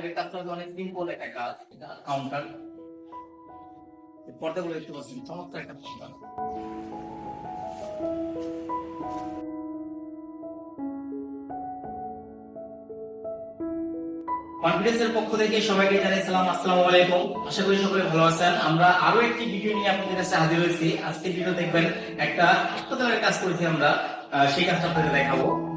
আমাদের এই কাজটা অনেক সিম্পল একটা কাজ কাউন্টার পর্দাগুলো দেখতে পাচ্ছেন, চমৎকার একটা পর্দা। কনফিডেন্সের পক্ষ থেকে সবাইকে জানাই সালাম, আসসালামু আলাইকুম। আশা করি সকলে ভালো আছেন। আমরা আরও একটি ভিডিও নিয়ে আপনাদের কাছে হাজির হয়েছি। আজকে ভিডিও দেখবেন একটা হাসপাতালের কাজ করেছি আমরা সেই কাজটা আপনাদের দেখাবো।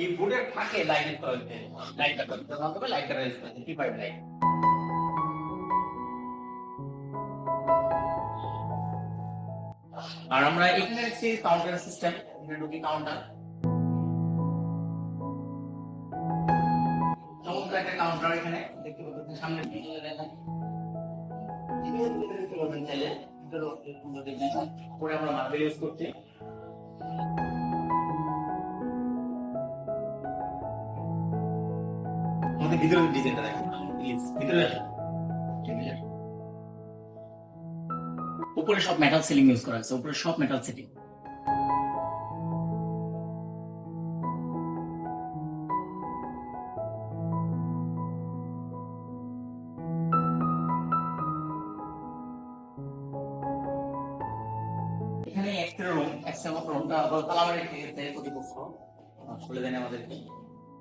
এই বোর্ডের ফাঁকে লাইট করা হয়েছে লাইটটা করতে হবে লাইটটা করা কি পাইপ লাইট আর আমরা এখানে দেখছি কাউন্টার সিস্টেম এখানে ঢুকি কাউন্টার চমৎকার একটা কাউন্টার এখানে, দেখতে পাচ্ছেন, সামনে দেখতে ভিতরেও করে আমরা মার্বেল ইউজ করছি। আমাদের ভিতরে ডিজাইনটা দেখেন। প্লিজ ভিতরে উপরে সব মেটাল সিলিং ইউজ করা হয়েছে উপরে সব মেটাল সিলিং এখানে একটা রুম একটা রুমটা তালা মেরে রেখে গেছে কর্তৃপক্ষ আহ, খুলে আমাদেরকে।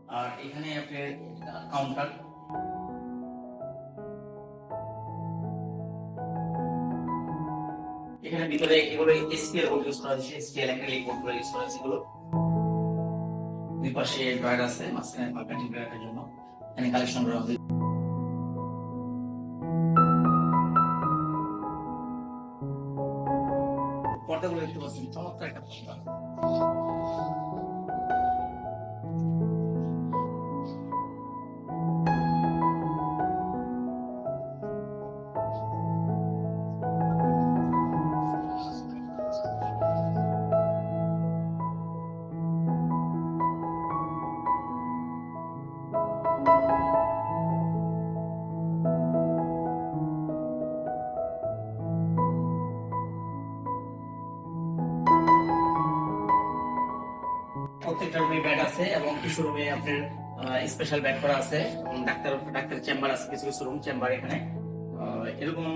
আর এখানে আপনার কাউন্টার এখানে ভিতরে এগুলো এসপিএল বোর্ড ইউজ করা হয়েছে? এসপিএল অ্যাক্রিলিক বোর্ডগুলো ইউজ করা হয়েছে এগুলো। দুই পাশে ড্রয়ার আছে, মাঝখানে টিপে রাখার জন্য। এখানে কালেকশন করা হবে পর্দাগুলো দেখতে পাচ্ছেন, চমৎকার একটা পর্দা। প্রত্যেকটা রুমে বেড আছে এবং কিছু রুমে আপনার স্পেশাল বেড করা আছে ডাক্তার ডাক্তার চেম্বার আছে, কিছু কিছু রুম চেম্বার এখানে। এরকম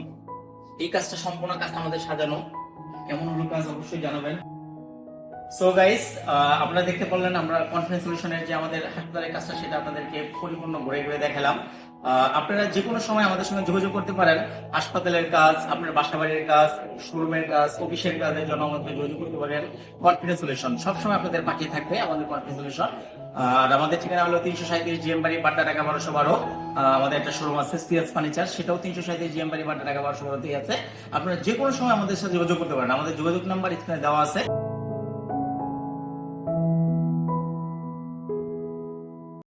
এই কাজটা সম্পূর্ণ কাজ আমাদের সাজানো। কেমন হলো কাজ অবশ্যই জানাবেন। সো গাইস আপনারা দেখতে পারলেন আমরা কনফারেন্স সলিউশনের যে আমাদের হাসপাতালের কাজটা, সেটা আপনাদেরকে পরিপূর্ণ ঘুরে ঘুরে দেখালাম। আপনারা যে কোনো সময় আমাদের সঙ্গে যোগাযোগ করতে পারেন। হাসপাতালের কাজ, আপনার বাসা বাড়ির কাজ, শোরুমের কাজ, অফিসের কাজের জন্য আমাদের যোগাযোগ করতে পারেন। কনফিডেন্স সলিউশন সবসময় আপনাদের পাঠিয়ে থাকবে আমাদের কনফিডেন্স সলিউশন আর আমাদের ঠিকানা হলো তিনশো সাঁত্রিশ জিএম বাড়ি, বাড্ডা টাকা বারোশো বারো। আমাদের একটা শোরুম আছে সিএস ফার্নিচার সেটাও তিনশো সাঁত্রিশ জিএম বাড়ি, বাড্ডা টাকা বারোশো বারোতেই আছে। আপনারা যে কোনো সময় আমাদের সাথে যোগাযোগ করতে পারেন। আমাদের যোগাযোগ নাম্বার স্ক্রিনে দেওয়া আছে।